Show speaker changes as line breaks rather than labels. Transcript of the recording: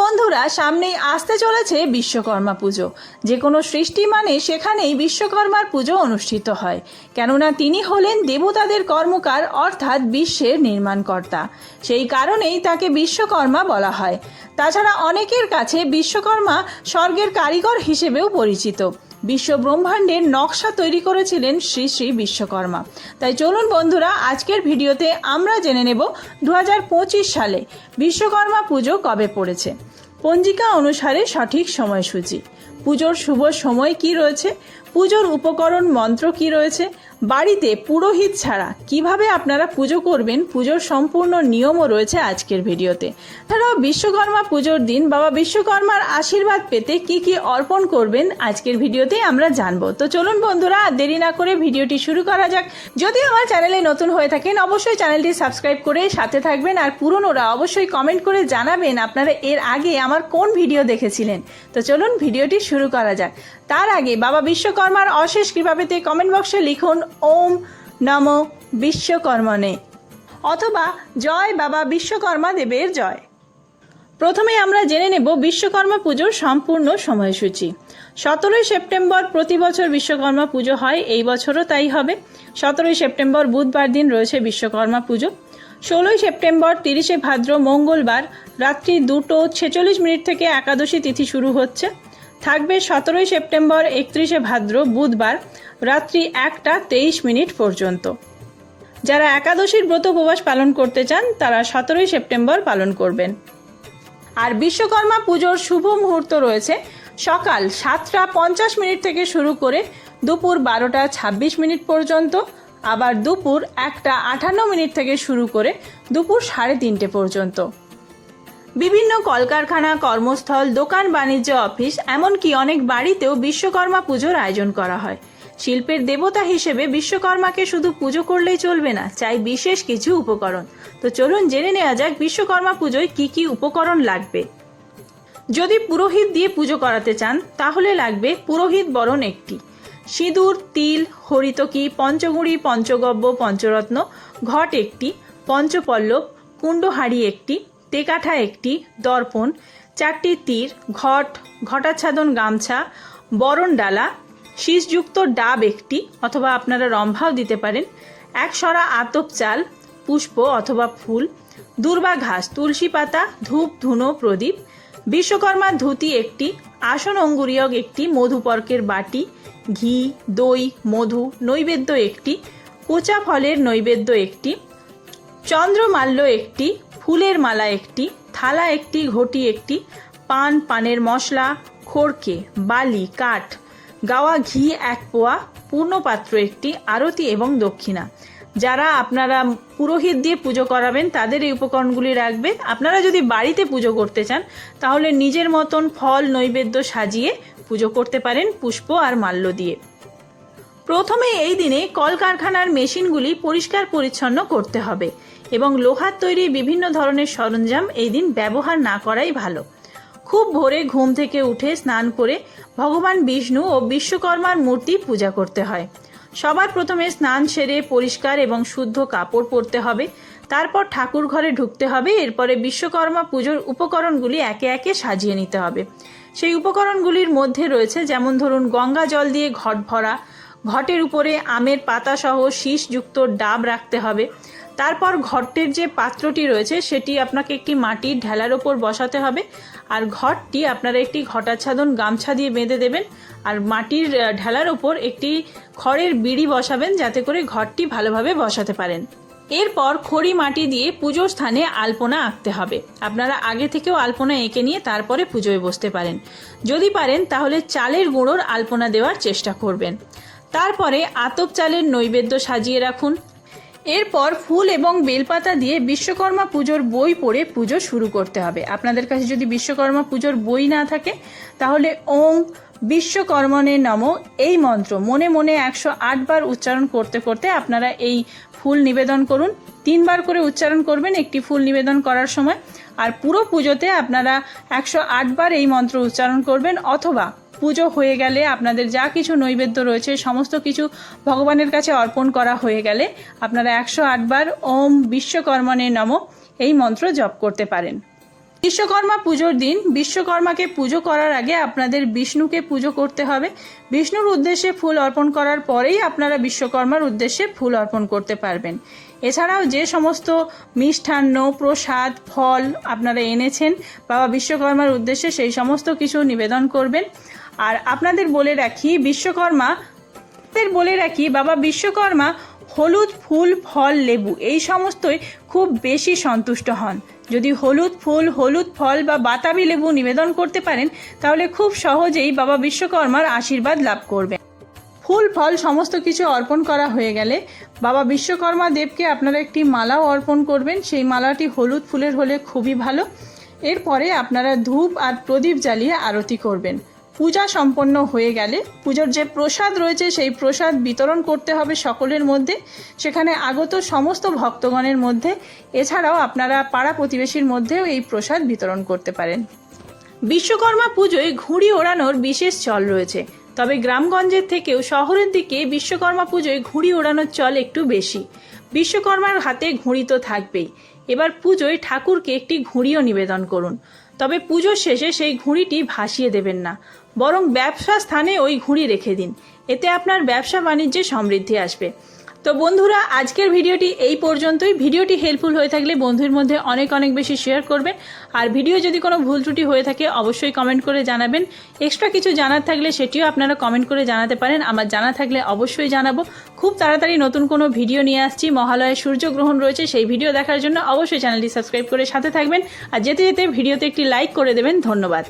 বন্ধুরা, সামনেই আসতে চলেছে বিশ্বকর্মা পুজো। যে কোনো সৃষ্টি মানে সেখানেই বিশ্বকর্মার পুজো অনুষ্ঠিত হয়। কেননা তিনি হলেন দেবতাদের কর্মকার, অর্থাৎ বিশ্বের নির্মাণকর্তা। সেই কারণেই তাকে বিশ্বকর্মা বলা হয়। তাছাড়া অনেকের কাছে বিশ্বকর্মা স্বর্গের কারিগর হিসেবেও পরিচিত। বিশ্ব ব্রহ্মাণ্ডের নকশা তৈরি করেছিলেন শ্রী শ্রী বিশ্বকর্মা। তাই চলুন বন্ধুরা, আজকের ভিডিওতে আমরা জেনে নেব দু হাজার পঁচিশ সালে বিশ্বকর্মা পুজো কবে পড়েছে। পঞ্জিকা অনুসারে সঠিক সময়সূচি। পুজোর শুভ সময় কি রয়েছে? পুজোর উপকরণ মন্ত্র কি রয়েছে? বাড়িতে পুরোহিত ছাড়া কীভাবে আপনারা পুজো করবেন? পুজোর সম্পূর্ণ নিয়মও রয়েছে আজকের ভিডিওতে। এছাড়াও বিশ্বকর্মা পুজোর দিন বাবা বিশ্বকর্মার আশীর্বাদ পেতে কি কি অর্পণ করবেন আজকের ভিডিওতে আমরা জানব। তো চলুন বন্ধুরা, দেরি না করে ভিডিওটি শুরু করা যাক। যদি আমার চ্যানেলে নতুন হয়ে থাকেন, অবশ্যই চ্যানেলটি সাবস্ক্রাইব করে সাথে থাকবেন আর পুরনোরা অবশ্যই কমেন্ট করে জানাবেন আপনারা এর আগে আমার কোন ভিডিও দেখেছিলেন। তো চলুন ভিডিওটি শুরু করা যাক। তার আগে বাবা বিশ্বকর্মার অশেষ কৃপা পেতে কমেন্ট বক্সে লিখুন, ওম নম বিশ্বকর্মণে। অথবা, জয় বাবা বিশ্বকর্মা দেবের জয়। প্রথমে আমরা জেনে নেব বিশ্বকর্মা পুজোর সম্পূর্ণ সময়সূচি। সতেরোই সেপ্টেম্বর প্রতি বছর বিশ্বকর্মা পুজো হয়, এই বছরও তাই হবে। সতেরোই সেপ্টেম্বর বুধবার দিন রয়েছে বিশ্বকর্মা পুজো। ষোলোই সেপ্টেম্বর, তিরিশে ভাদ্র, মঙ্গলবার, রাত্রি দুটো ছেচল্লিশ মিনিট থেকে একাদশী তিথি শুরু হচ্ছে। থাকবে সতেরোই সেপ্টেম্বর, একত্রিশে ভাদ্র, বুধবার রাত্রি একটা তেইশ মিনিট পর্যন্ত। যারা একাদশীর ব্রত উপবাস পালন করতে চান, তারা সতেরোই সেপ্টেম্বর পালন করবেন। আর বিশ্বকর্মা পুজোর শুভ মুহূর্ত রয়েছে সকাল সাতটা পঞ্চাশ মিনিট থেকে শুরু করে দুপুর বারোটা ছাব্বিশ মিনিট পর্যন্ত, আবার দুপুর একটা আটান্ন মিনিট থেকে শুরু করে দুপুর সাড়ে তিনটে পর্যন্ত। বিভিন্ন কলকারখানা, কর্মস্থল, দোকান, বাণিজ্য অফিস, এমনকি অনেক বাড়িতেও বিশ্বকর্মা পুজোর আয়োজন করা হয়। শিল্পের দেবতা হিসেবে বিশ্বকর্মাকে শুধু পুজো করলেই চলবে না, চাই বিশেষ কিছু উপকরণ। তো চলুন জেনে নেওয়া যাক বিশ্বকর্মা পুজোয় কি কি উপকরণ লাগবে। যদি পুরোহিত দিয়ে পুজো করাতে চান, তাহলে লাগবে পুরোহিত বরণ একটি। সিঁদুর, তিল, হরিতকি পঞ্চগুড়ি পঞ্চগব্য, পঞ্চরত্ন, ঘট একটি, পঞ্চপল্লব কুণ্ডহাড়ি একটি তেকাঠা একটি দর্পণ, চারটি তীর, ঘট ঘটাচ্ছাদন গামছা, বরণ ডালা, শীষযুক্ত ডাব একটি অথবা আপনারা রম্ভাও দিতে পারেন, একসরা আতপ চাল, পুষ্প অথবা ফুল, দুর্বা ঘাস, তুলসী পাতা, ধূপ, ধুনো, প্রদীপ বিশ্বকর্মার ধুতি একটি, আসন অঙ্গুরিয়ক একটি, মধুপর্কের বাটি, ঘি, দই, মধু, নৈবেদ্য একটি, কোচা ফলের নৈবেদ্য একটি চন্দ্রমাল্য একটি, ফুলের মালা একটি, থালা একটি, ঘটি একটি, পান, পানের মশলা খড়কে বালি, কাঠ, গাওয়া ঘি এক পোয়া, পূর্ণপাত্র একটি, আরতি এবং দক্ষিণা। যারা আপনারা পুরোহিত দিয়ে পুজো করাবেন, তাদের এই উপকরণগুলি রাখবেন। আপনারা যদি বাড়িতে পুজো করতে চান, তাহলে নিজের মতন ফল, নৈবেদ্য সাজিয়ে পুজো করতে পারেন পুষ্প আর মাল্য দিয়ে। প্রথমে এই দিনে কলকারখানার মেশিনগুলি পরিষ্কার পরিচ্ছন্ন করতে হবে এবং লোহার তৈরি বিভিন্ন ধরনের সরঞ্জাম এই দিন ব্যবহার না করাই ভালো। খুব ভোরে ঘুম থেকে উঠে স্নান করে ভগবান বিষ্ণু ও বিশ্বকর্মার মূর্তি পূজা করতে হয়। সবার প্রথমে স্নান সেরে পরিষ্কার এবং শুদ্ধ কাপড় পরতে হবে। তারপর ঠাকুর ঘরে ঢুকতে হবে। এরপরে বিশ্বকর্মা পুজোর উপকরণগুলি একে একে সাজিয়ে নিতে হবে। সেই উপকরণগুলির মধ্যে রয়েছে যেমন ধরুন গঙ্গা জল দিয়ে ঘট ভরা ঘটের উপরে আমের পাতাসহ শীষযুক্ত ডাব রাখতে হবে। তারপর ঘটের যে পাত্রটি রয়েছে, সেটি আপনাকে একটি মাটির ঢেলার ওপর বসাতে হবে। আর ঘরটি আপনারা একটি ঘটাচ্ছাদন গামছা দিয়ে বেঁধে দেবেন। আর মাটির ঢেলার ওপর একটি খড়ের বিড়ি বসাবেন, যাতে করে ঘরটি ভালোভাবে বসাতে পারেন। এরপর খড়ি মাটি দিয়ে পুজোর স্থানে আলপনা আঁকতে হবে। আপনারা আগে থেকেও আলপনা এঁকে নিয়ে তারপরে পুজোয় বসতে পারেন। যদি পারেন, তাহলে চালের গুঁড়োর আলপনা দেওয়ার চেষ্টা করবেন। তারপরে আতপ চালের নৈবেদ্য সাজিয়ে রাখুন। এরপর ফুল এবং বেলপাতা দিয়ে বিশ্বকর্মা পুজোর বই পড়ে পুজো শুরু করতে হবে। আপনাদের কাছে যদি বিশ্বকর্মা পুজোর বই না থাকে, তাহলে ওং বিশ্বকর্মণে নম এই মন্ত্র। মনে মনে একশো বার উচ্চারণ করতে করতে আপনারা এই ফুল নিবেদন করুন। তিনবার করে উচ্চারণ করবেন একটি ফুল নিবেদন করার সময়। আর পুরো পুজোতে আপনারা একশো বার এই মন্ত্র উচ্চারণ করবেন অথবা পুজো হয়ে গেলে আপনাদের যা কিছু নৈবেদ্য রয়েছে, সমস্ত কিছু ভগবানের কাছে অর্পণ করা হয়ে গেলে আপনারা একশো আটবার ওম বিশ্বকর্মণে নম এই মন্ত্র জপ করতে পারেন। বিশ্বকর্মা পুজোর দিন, বিশ্বকর্মাকে পুজো করার আগে আপনাদের বিষ্ণুকে পুজো করতে হবে। বিষ্ণুর উদ্দেশ্যে ফুল অর্পণ করার পরেই আপনারা বিশ্বকর্মার উদ্দেশ্যে ফুল অর্পণ করতে পারবেন। এছাড়াও যে সমস্ত মিষ্টান্ন, প্রসাদ, ফল আপনারা এনেছেন, বাবা বিশ্বকর্মার উদ্দেশ্যে সেই সমস্ত কিছু নিবেদন করবেন। আর আপনাদের বলে রাখি, বিশ্বকর্মা বলে রাখি, বাবা বিশ্বকর্মা, হলুদ ফুল, ফল, লেবু, এই সমস্তই খুব বেশি সন্তুষ্ট হন। যদি হলুদ ফুল, হলুদ ফল বা বাতাবি লেবু নিবেদন করতে পারেন, তাহলে খুব সহজেই বাবা বিশ্বকর্মার আশীর্বাদ লাভ করবেন। ফুল, ফল সমস্ত কিছু অর্পণ করা হয়ে গেলে বাবা বিশ্বকর্মা দেবকে আপনারা একটি মালাও অর্পণ করবেন। সেই মালাটি হলুদ ফুলের হলে খুবই ভালো। এরপরে আপনারা ধূপ আর প্রদীপ জ্বালিয়ে আরতি করবেন। পূজা সম্পন্ন হয়ে গেলে পুজোর যে প্রসাদ রয়েছে, সেই প্রসাদ বিতরণ করতে হবে সকলের মধ্যে। সেখানে আগত সমস্ত ভক্তগণের মধ্যে। এছাড়াও আপনারা পাড়া প্রতিবেশীর মধ্যেও এই প্রসাদ বিতরণ করতে পারেন। বিশ্বকর্মা পুজোয় ঘুড়ি ওড়ানোর বিশেষ চল রয়েছে। তবে গ্রামগঞ্জের থেকেও শহরের দিকে বিশ্বকর্মা পুজোয় ঘুড়ি ওড়ানোর চল একটু বেশি। বিশ্বকর্মার হাতে ঘুড়ি তো থাকবেই। এবার পুজোয় ঠাকুরকে একটি ঘুড়িও নিবেদন করুন। তবে পুজোর শেষে সেই ঘুড়িটি ভাসিয়ে দেবেন না। বরং ব্যবসা স্থানে ওই ঘুড়ি রেখে দিন। এতে আপনার ব্যবসা বাণিজ্যে সমৃদ্ধি আসবে। তো বন্ধুরা, আজকের ভিডিওটি এই পর্যন্তই। ভিডিওটি হেল্পফুল হয়ে থাকলে বন্ধুর মধ্যে অনেক অনেক বেশি শেয়ার করবেন। আর ভিডিও যদি কোনো ভুল ত্রুটি হয়ে থাকে, অবশ্যই কমেন্ট করে জানাবেন। এক্সট্রা কিছু জানার থাকলে সেটিও আপনারা কমেন্ট করে জানাতে পারেন। আমার জানা থাকলে অবশ্যই জানাব। খুব তাড়াতাড়ি নতুন কোনো ভিডিও নিয়ে আসছি। মহালয়ে সূর্যগ্রহণ রয়েছে, সেই ভিডিও দেখার জন্য অবশ্যই চ্যানেলটি সাবস্ক্রাইব করে সাথে থাকবেন। আর যেতে যেতে ভিডিওতে একটি লাইক করে দেবেন। ধন্যবাদ।